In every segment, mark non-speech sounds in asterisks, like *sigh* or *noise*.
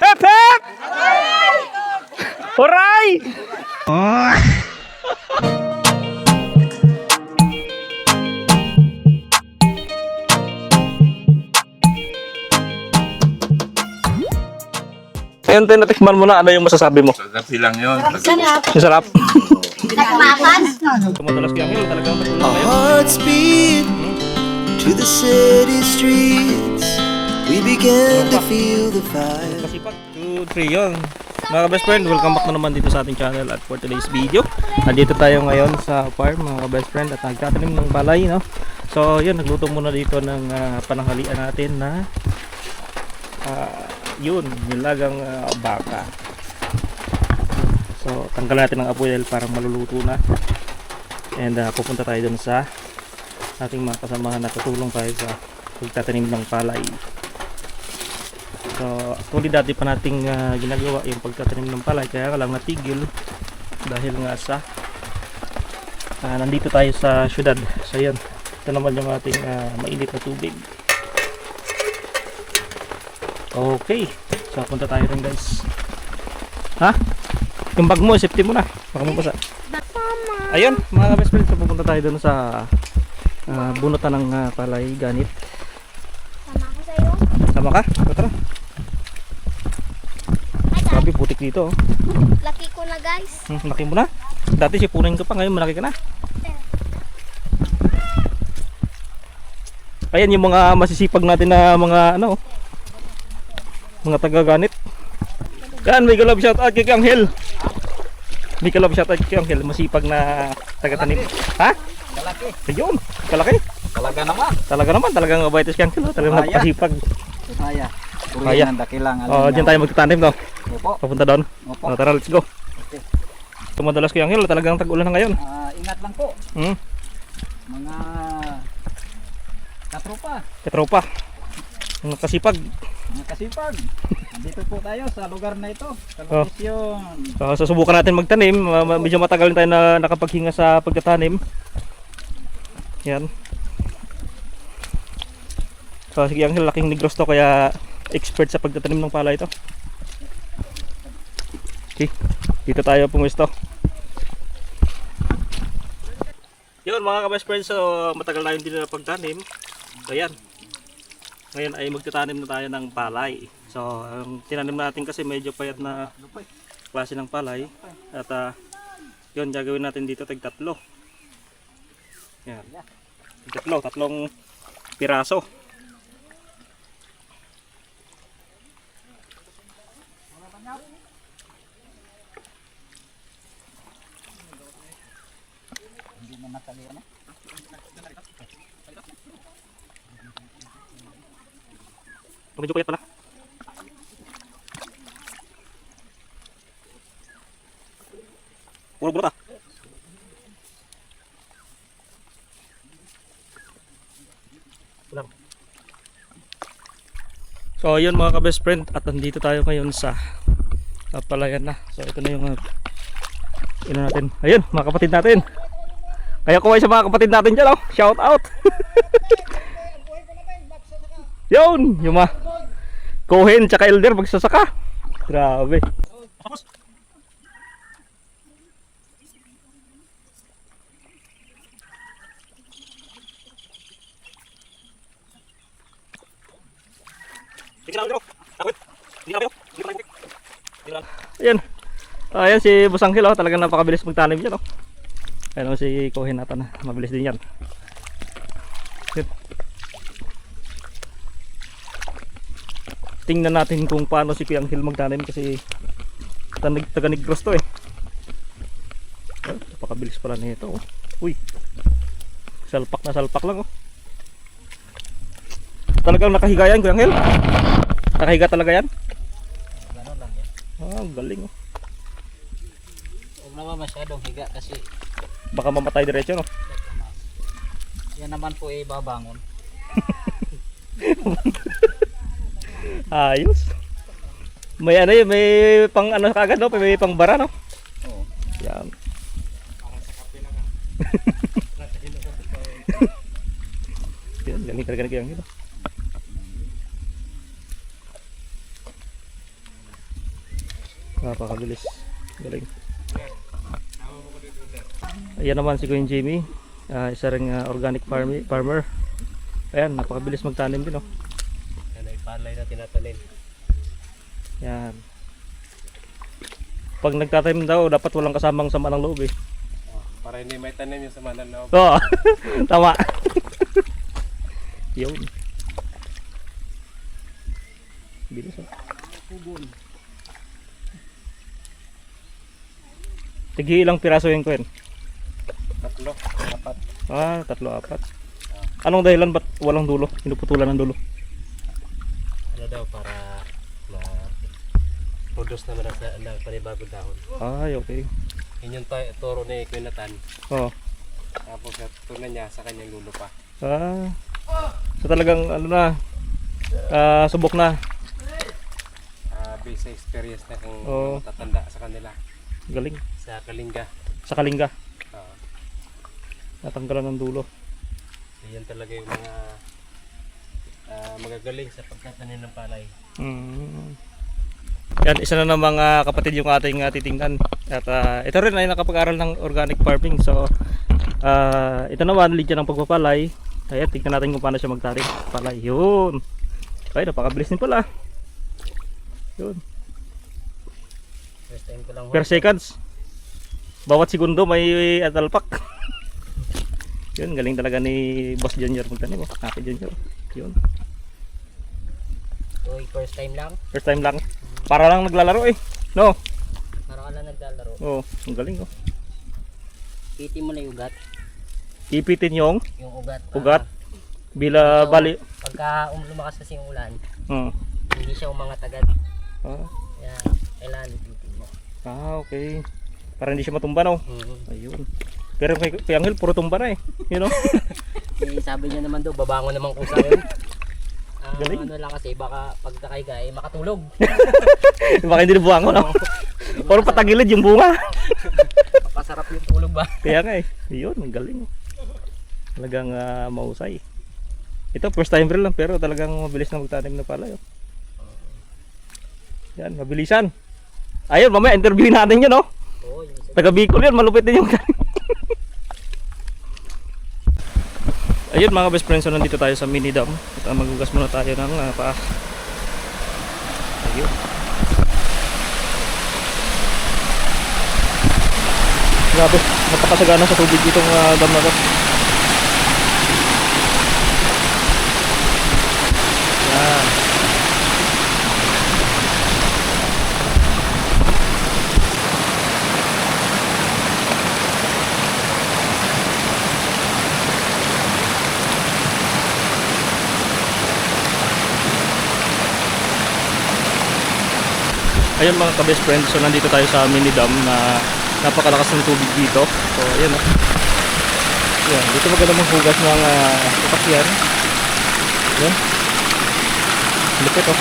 Hep hep! Huray! Ayun, tayo natikman mo na. Ano yung masasabi mo? Kagabi lang yun. Yung sarap. Nagmakan? Kaya ngayon. Talagang matulang Our kayo. hearts beat to the city streets. We began to feel the fire. Masipag. 2, 3 yun. Mga best friend, welcome back na naman dito sa ating channel at for today's video. Nandito tayo ngayon sa farm mga best friend at nagtatanim ng palay, no? So, yun, nagluto muna dito ng ah, pananghalian natin na ah, yun, nilagang ah, baka. So, tanggal natin ang apoy dahil parang maluluto na. And ah, pupunta tayo dun sa ating mga kasamahan na tutulong tayo sa pagtatanim ng palay. So, actually dati pa nating ah, ginagawa yung pagtatanim ng palay kaya ka lang natigil dahil nga sa ah, nandito tayo sa syudad. So, yun. Ito naman yung ating ah, mainit na tubig. Okay. So, punta tayo rin guys. Ha? Yung bag mo, safety mo na. Baka mabasa. Ayun, mga best friends, so pupunta tayo dun sa ah, bunutan ng ah, palay ganit. Sama ko sa'yo. Sama ka? Tara. Grabe, putik dito. Oh. Laki ko na guys. Hmm, laki mo na. Dati sipunin ka pa, ngayon malaki ka na. Ayan yung mga masisipag natin na mga ano, mga tagaganit. Yan, may galab shout out kay Anghel. May galab shout out kay Anghel, masipag na taga-tanim. Ha? Kalaki. Ayun, kalaki. Talaga naman. Talaga naman, talagang mabait si Anghel. oh. Talagang napakasipag. Kaya. Kaya. Kaya. ng dakilang. Oh, diyan tayo magtatanim no. Opo. Papunta doon. Opo. Oh, tara, let's go. Okay. Tumadalas ko yung Anghel, talagang tag-ulan na ngayon. Ah, ingat lang po. Hmm, Mga katropa. katropa. Mga kasipag. Mga kasipag. Dito po tayo sa lugar na ito. Sa Oh. lokasyon. So, susubukan natin magtanim. Ma- ma- medyo matagal tayo na nakapaghinga sa pagtatanim. Yan. So, sige Anghel, laking negros to kaya expert sa pagtatanim ng palay ito. Okay, dito tayo pumwesto. Yun mga ka-best friends, so matagal na din na pagtanim. So yan. Ngayon ay magtatanim na tayo ng palay. So ang tinanim natin kasi medyo payat na klase ng palay. At ah, yun gagawin natin dito tag tatlo. Yan. Tatlo, tatlong piraso. Matali ano. Medyo payat pala. Puro bulot ah. So ayun mga ka-best friend at nandito tayo ngayon sa uh, palayan na. So ito na yung uh, ino natin. Ayun mga kapatid natin. Kaya kuhay sa mga kapatid natin dyan oh. Shout out. *laughs* Yun, yung mga Cohen tsaka Elder magsasaka. Grabe. Ayan. Ayan si Busangkil oh, talagang napakabilis magtanim diyan oh. Oh, si Cohen natin, mabilis din yan. Yun. tingnan natin kung paano si Piang Hill magtanim kasi tanig taga Negros to eh. Oh, napakabilis pala nito. Oh. Uy. Salpak na salpak lang oh. Talagang nakahiga yan, Kuya Angel? Nakahiga talaga yan? Ganun lang yan. Ah, galing oh. Huwag naman masyadong higa kasi Baka mamatay diretso, no? Yan naman po ay eh, babangon. *laughs* Ayos. May ano yun, may pang ano kagad no? May pang bara no? Oo. Yan. Para sa kape lang *laughs* ha. Yan, ganito ganito yung ito. Napakabilis. Galing. Ayan naman si Kuya Jimmy. Ah, isa ring ah, organic farmi- farmer. Ayan, napakabilis magtanim din oh. Yan ay palay na tinatanim. Yan. Pag nagtatanim daw, dapat walang kasamang sama ng loob eh. Para hindi may tanim yung sama ng loob. Oo. *laughs* Tama. *laughs* Yun. Bilis oh. Tigi ilang piraso yung Kwen? Ah, tatlo, apat. Anong dahilan ba't walang dulo? Pinuputulan ng dulo? Ano daw para ma produce naman sa- ng panibagong dahon. Ay, okay. Yun yung tayo, turo ni Quinatan. Oo. Tapos sa tunan niya sa kanyang lulo pa. Ah. So talagang ano na, ah, subok na. Ah, based sa experience na kung Oo. tatanda sa kanila. Galing. Sa Kalinga. Sa kalinga. Natanggalan ng dulo. So, yan talaga yung mga ah, magagaling sa pagtatanim ng palay. Mm. Yan, isa na ng mga kapatid yung ating uh, titingnan. At ah, ito rin ay nakapag-aral ng organic farming. So, ah, ito naman, lead ng pagpapalay. Ayan, tingnan natin kung paano siya magtarim. Palay, yun. Ay, napakabilis din pala. Yun. First time ko lang Per seconds. Bawat segundo may atalpak. Yun, galing talaga ni Boss Junior magtanim. Oh. Happy Junior. Yun. Uy, first time lang. First time lang. Para lang naglalaro eh. No? Para ka lang naglalaro. Oo, oh, ang galing oh. Piti mo na yung ugat. Ipitin yung Yung ugat. ugat. Ah, Bila So, bali. pagka um, lumakas kasi yung ulan, Hmm. hindi siya umangat agad. Ah, Kaya kailangan ipitin mo. ah, okay. Para hindi siya matumba no. Mm-hmm. Ayun. Pero kay, kay Angel puro tumba na eh. You know? *laughs* Eh, sabi niya naman daw, babangon naman kusa yun. *laughs* Ang Galing. ano lang kasi, baka pagtakay ka, eh, makatulog. *laughs* Baka hindi nabuhango no. Puro patagilid yung bunga. Pasarap yung tulog ba? Kaya nga eh. Ayun, ang galing. Talagang ah, mahusay. Ito first time reel lang pero talagang mabilis na magtanim na pala yun. Yan, mabilisan. Ayun, mamaya interview natin yun, no? Oo, yung isa. Taga Bicol yun, malupit din yung Ayun mga best friends, so nandito tayo sa mini dam. At uh, magugas muna tayo ng uh, paa. Ayun. Grabe, napakasagana sa tubig itong uh, dam na to. Yan. Ayun mga ka-best friends, so nandito tayo sa mini dam na napakalakas ng tubig dito. So ayun oh. Yan, dito maganda maghugas ng uh, kapakyan. Yan. Lupit oh.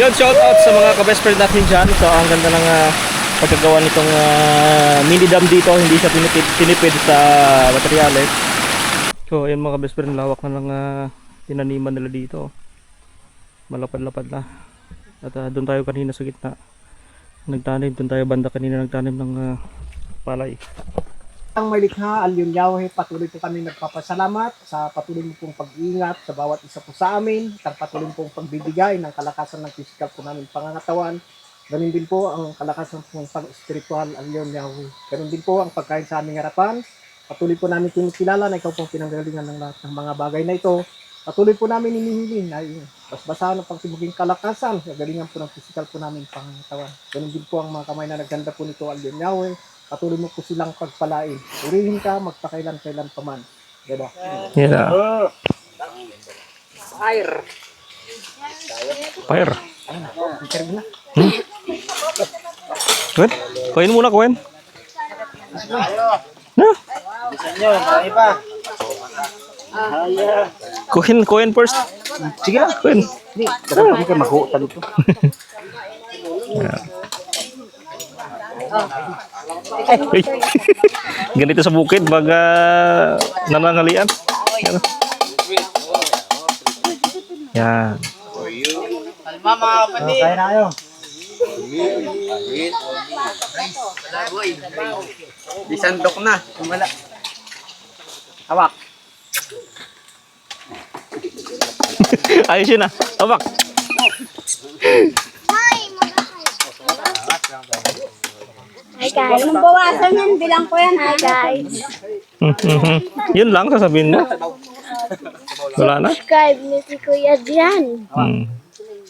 Yun, shout out sa mga ka-best friend natin dyan. So ang ganda ng uh, pagkagawa nitong uh, mini dam dito. Hindi siya tinipid, tinipid sa materyales. So ayun mga best friend, lawak na ng uh, tinaniman nila dito. Malapad-lapad na. At uh, doon tayo kanina sa gitna. Nagtanim, doon tayo banda kanina nagtanim ng uh, palay. Ang may likha, Alyon Yahweh, patuloy po kami nagpapasalamat sa patuloy mo pong pag-iingat sa bawat isa po sa amin, at patuloy pong pagbibigay ng kalakasan ng physical po namin pangangatawan. Ganun din po ang kalakasan pong pang-spiritual, Alyon Yahweh. Ganun din po ang pagkain sa aming harapan. Patuloy po namin kinikilala na ikaw pong pinanggalingan ng lahat ng mga bagay na ito. Patuloy po namin inihiling na yung basbasahan ng pagtibuging kalakasan, kagalingan po ng physical po namin pangangatawan. Ganun din po ang mga kamay na nagganda po nito, Alyon Yahweh. Patuloy mo po silang pagpalain. Purihin ka, magpakailan-kailan pa man. Diba? Yeah. Fire! Fire. Na. Kwen? Kuhain muna, Kwen. Na? Kuhin, kuhin first. Sige lang. Kuhin. Dapat kami kayo makuha *laughs* dito. Uy. Ganito sa bukid, baga nanangalian. Ano? Yan. Kaya na kayo. Isandok na. Wala. Hawak. Ayos yun ah. Tabak. Hi guys. Anong bawasan yan? Bilang ko yan. Hi guys. *laughs* yun lang sasabihin mo. Wala na. Subscribe ni si Kuya Dian. Hmm.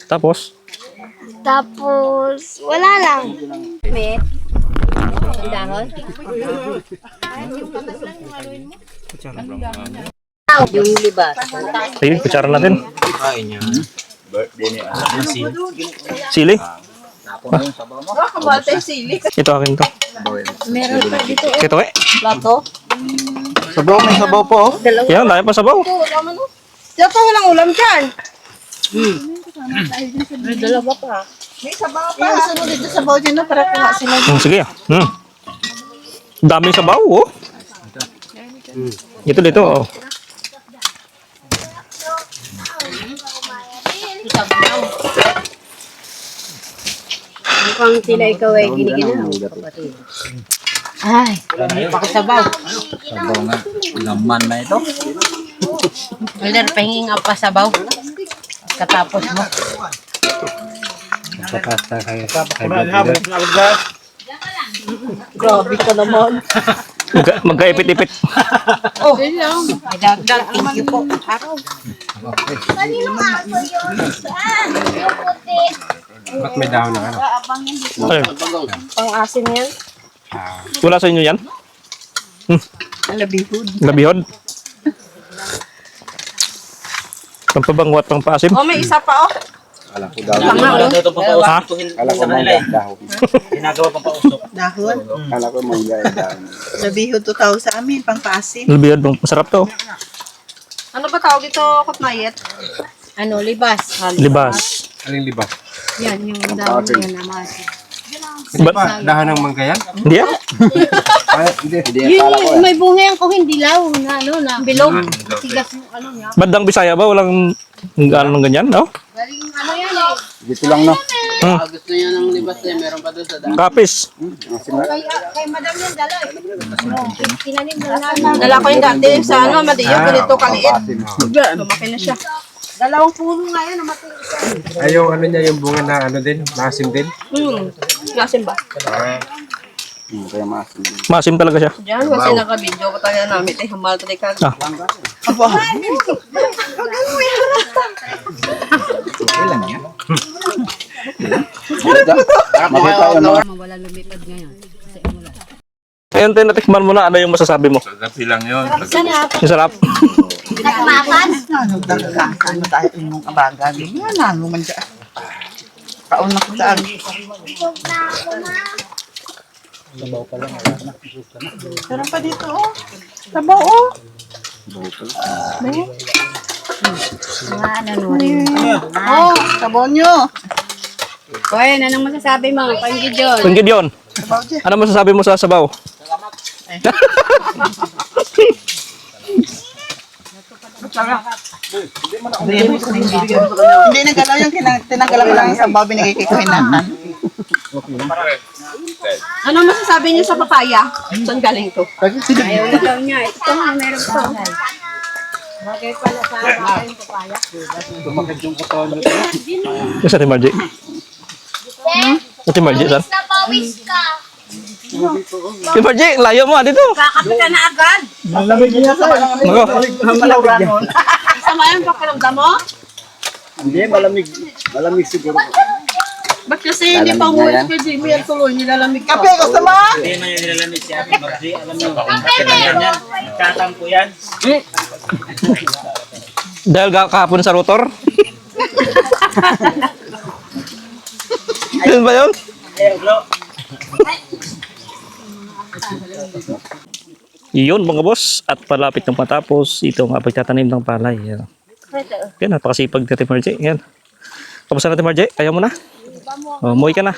Tapos, Tapos, wala lang. Met. Dahon. Yung ayun, kutsara natin. Sili. Ito akin to. Meron pa dito. Ito eh. Plato. Sabaw, may sabaw po. oh. Yan, dahil pa sabaw. Dito walang ulam dyan. May dalawa pa. May sabaw pa. Yung sunod dito sabaw dyan no, para kuha sila. Hmm, sige ah. Hmm. Daming sabaw oh. Ito dito oh. Mukhang sila ikaw ay giniginaw. Ay, pakisabaw. Sabaw nga. Laman na ito. Elder, pahinging ang pasabaw. Katapos mo. Grabe ka naman. Magka, magkaipit-ipit. Oh, may dagdag. Thank you po. Araw. Kanino nga ako yun? Ah, yung puti. Ba't may dahon na ano? Ayun. Pang-asin yan. Wala sa inyo yan? Hmm. Labihod. Pampabangwat, pampasim. Oh, may isa pa oh. Wala ito pa Ha? Kala ko mga dahon. *laughs* Ginagawa pa pa usok. Dahon. Kala ko mga dahon. Nabiho to tao sa amin, pang paasim. Labihod, masarap to. Ano ba tawag ito, Kutmayet? Ano, libas. Libas. Aling liba? Yan, yung dahon yan naman. Hindi ba dahon ng mangga yan? Hindi *laughs* ah. Ay, hindi. Hindi. Yun, yung may bunga yan kung hindi law na ano na. Bilog. Tigas yung ano niya. Bandang Bisaya ba? Walang ano ganyan, no? Galing ano yan eh. Dito lang no. Hmm. Gusto niya ng libas eh. Meron pa doon sa dahon. Kapis. Kay, kay madam yan dala eh. Ano, tinanim na namin. Dala ko yung dati sa ano, Madiyo, ganito kaliit. Lumaki na siya. Dalawang puno nga yan. Namatay isa. Ay, yung ano niya, yung bunga na ano din, maasim din. Hmm. Klasin ba? Hmm, kaya maasim din. Masim talaga siya. Diyan, kasi naka-video ko tayo namin. Ay, hamal tayo ka. Ah. Mawala lumipad ngayon. Ayun, tin, natikman mo na. Ano yung masasabi mo? Bilang yun. Yung sarap. Nagmakan? Ano talaga? Ano tayo yung abaga? Nga na, naman dyan. Kaon na ko saan. Sarap pa dito, oh. Sabaw, oh. Ano, ano rin. Oh, sabaw nyo. Koy, anong masasabi mo? Panggi John. Kung Gideon, ano masasabi mo sa sabaw? Hindi nagalaw yung kinang- tinanggalan ko lang yung sabaw, binigay kay Kuhinatan. Ano masasabi niyo sa papaya? Saan galing to? Ayaw na daw niya. Ito nga, meron pa. Bagay pala sa akin yung papaya. Yung sa Ate Margie. Ate Margie, saan? Napawis ka. Ate Margie, layo mo ah, dito. Kakape ka na agad. Malamig niya sa. Nako. Malamig yan. Sama yung pakiramdam mo? Hindi, malamig. Malamig siguro. Ba't kasi hindi pa umuwi kay Jimmy at tuloy nilalamig ka? Kape, gusto mo? Dahil ga- kahapon sa rotor. *laughs* yun ba yun? Yun mga boss, at palapit ng matapos, ito nga pagtatanim ng palay. Yan, yan napakasipag ni Ate Margie. Yan. Kamusta na Ate Margie? Ayaw mo na? Oh, umuwi ka na.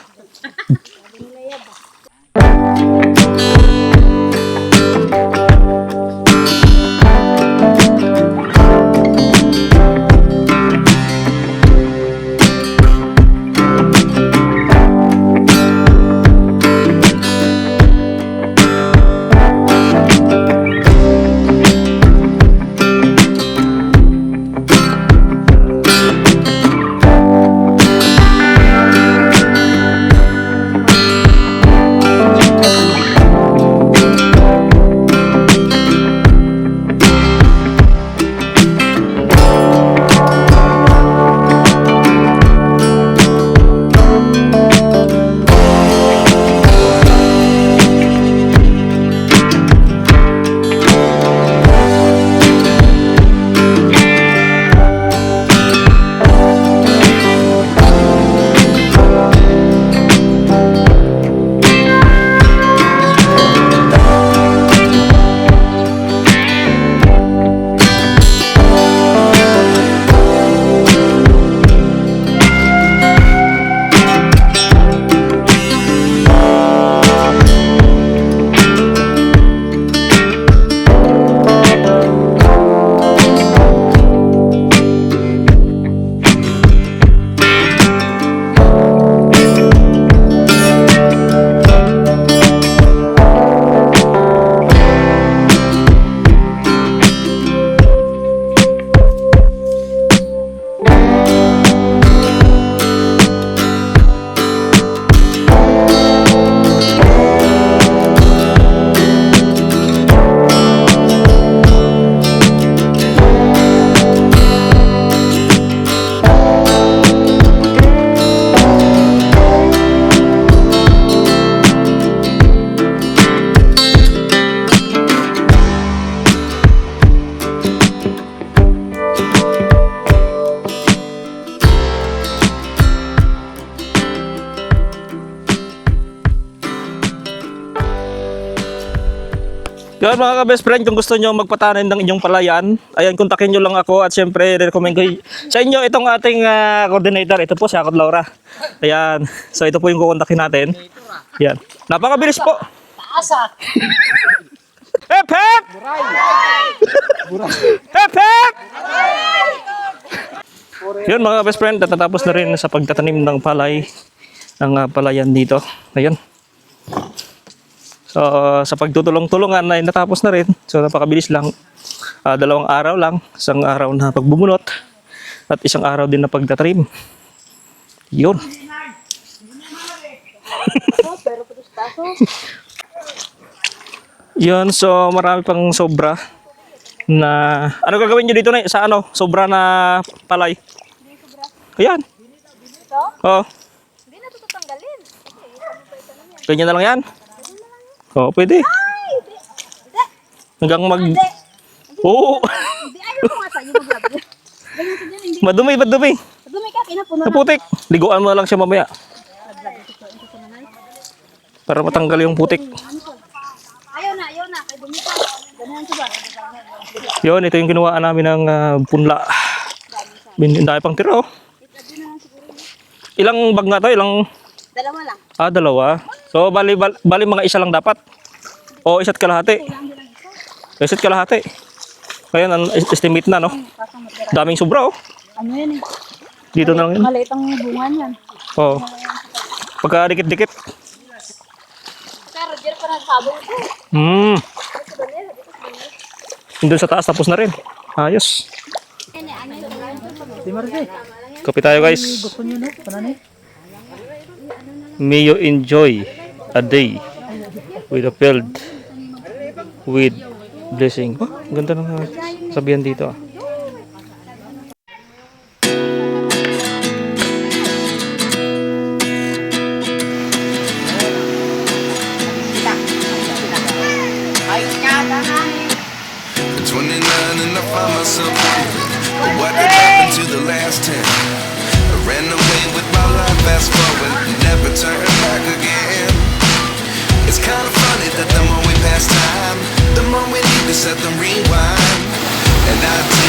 Yun mga ka-best friend, kung gusto nyo magpatanim ng inyong palayan, ayan, kontakin nyo lang ako at syempre, recommend ko sa inyo itong ating ah, coordinator. Ito po si Akot Laura. Ayan. So ito po yung kukontakin natin. Ayan. Napakabilis po. Hep hep! Hep hep! Yun mga best friend, natatapos na rin sa pagtatanim ng palay ng ah, palayan dito. Ayan. So, sa pagtutulong-tulungan ay natapos na rin. So, napakabilis lang. Ah, dalawang araw lang. Isang araw na pagbubunot at isang araw din na pagtatrim. Yun. *laughs* Yun, so marami pang sobra na ano gagawin nyo dito na sa ano sobra na palay ayan oo Hindi na ito tatanggalin. ganyan na lang yan oo pwede hanggang mag oo hindi. *laughs* madumi madumi Dumi ka, kinapuno na. naputik liguan mo na lang siya mamaya para matanggal yung putik Ayaw na, ayaw na. Kay dumi ba? yun ito yung kinuhaan namin ng ah, punla dami pang tira oh ilang bag nga to ilang Dalawa lang. Ah, dalawa. So, bali, bali, bali mga isa lang dapat. O, isa't kalahati. Isa't kalahati. Kaya, ang estimate na, no? Daming sobra, oh. Ano yan eh? Dito na lang yun. Maliit ang bunga niyan. Oo. Pagka dikit-dikit. Pero dyan pa nagsabong ito. Hmm. Doon sa taas, tapos na rin. Ayos. Kape tayo, guys. May you enjoy a day with a field with blessing. Oh, ganda ng sabihan dito ah. just let them rewind. And I